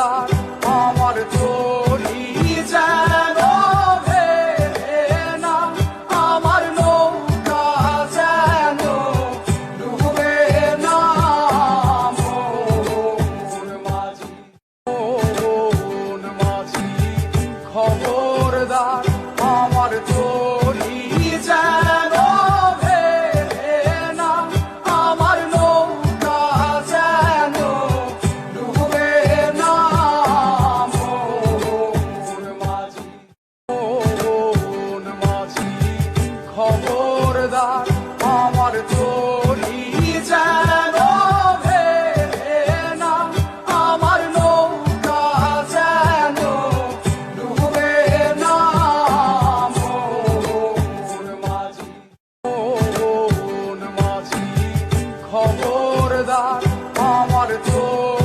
আমার চলি আমার নৌকা যেন ডুবে না মাঝি মাঝি খবরদার আমার তো আমার চোখ